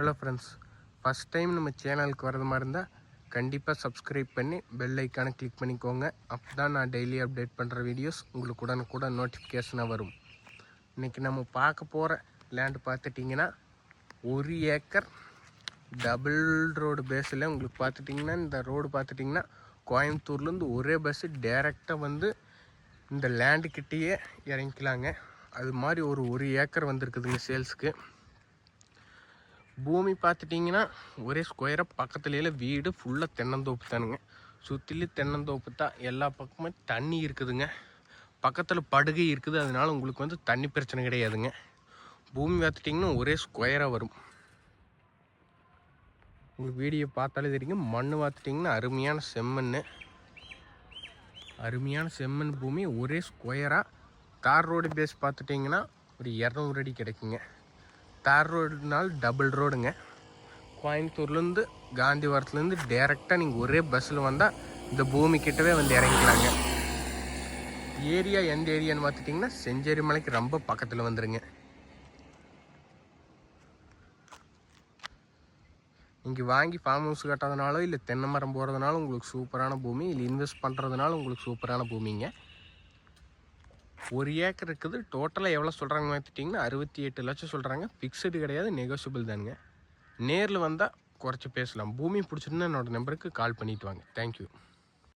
Hello friends first time நம்ம சேனலுக்கு வரது மாதிரி இருந்தால் கண்டிப்பாக சப்ஸ்கிரைப் பண்ணி பெல் ஐக்கானை கிளிக் பண்ணிக்கோங்க. அப்போ தான் நான் டெய்லி அப்டேட் பண்ணுற வீடியோஸ் உங்களுக்கு உடனுக்குடன் நோட்டிஃபிகேஷனாக வரும். இன்றைக்கி நம்ம பார்க்க போகிற லேண்டு பார்த்துட்டிங்கன்னா ஒரு ஏக்கர் டபுள் ரோடு பேஸில் உங்களுக்கு பார்த்துட்டிங்கன்னா இந்த ரோடு பார்த்துட்டிங்கன்னா கோயம்புத்தூர்லேருந்து ஒரே பஸ்ஸு டேரெக்டாக வந்து இந்த லேண்டு கிட்டேயே இறங்கிக்கலாங்க. அது மாதிரி ஒரு ஒரு ஏக்கர் வந்திருக்குதுங்க சேல்ஸுக்கு பூமி பார்த்துட்டிங்கன்னா ஒரே ஸ்கொயராக பக்கத்துலேயே வீடு ஃபுல்லாக தென்னந்தோப்பு தானுங்க. சுற்றிலும் தென்னந்தோப்பு தான். எல்லா பக்கமும் தண்ணி இருக்குதுங்க. பக்கத்தில் படுகை இருக்குது. அதனால உங்களுக்கு வந்து தண்ணி பிரச்சனை கிடையாதுங்க. பூமி பார்த்துட்டிங்கன்னா ஒரே ஸ்கொயராக வரும். உங்களுக்கு வீடியோ பார்த்தாலே தெரியுங்க. மண் பார்த்துட்டிங்கன்னா அருமையான செம்மண் அருமையான செம்மண் பூமி. ஒரே ஸ்கொயராக தார் ரோடு பேஸ் பார்த்துட்டிங்கன்னா ஒரு இரநூறு அடி கிடைக்குங்க. தார் ரோடுனால் டபுள் ரோடுங்க கோயம்புத்தூர்லேருந்து காந்திவாரத்துலேருந்து டேரெக்டாக நீங்கள் ஒரே பஸ்ஸில் வந்தால் இந்த பூமி கிட்டவே வந்து இறங்கிக்கலாங்க. ஏரியா எந்த ஏரியான்னு பார்த்துட்டிங்கன்னா செஞ்சேரி மலைக்கு ரொம்ப பக்கத்தில் வந்துடுங்க இங்கே வாங்கி ஃபார்ம் ஹவுஸ் கட்டாதனாலோ இல்லை தென்னை மரம் போகிறதுனால உங்களுக்கு சூப்பரான பூமி இல்லை இன்வெஸ்ட் பண்ணுறதுனால உங்களுக்கு சூப்பரான பூமிங்க. ஒரு ஏக்கர் இருக்குது. டோட்டலாக எவ்வளோ சொல்கிறாங்க பார்த்துட்டிங்கன்னா அறுபத்தி எட்டு லட்சம் சொல்கிறாங்க ஃபிக்ஸடு கிடையாது நெகோசியபிள் தானுங்க. நேரில் வந்தால் குறைச்சி பேசலாம். பூமி பிடிச்சிருந்தா என்னோடய நம்பருக்கு கால் பண்ணிவிட்டு வாங்க. தேங்க்யூ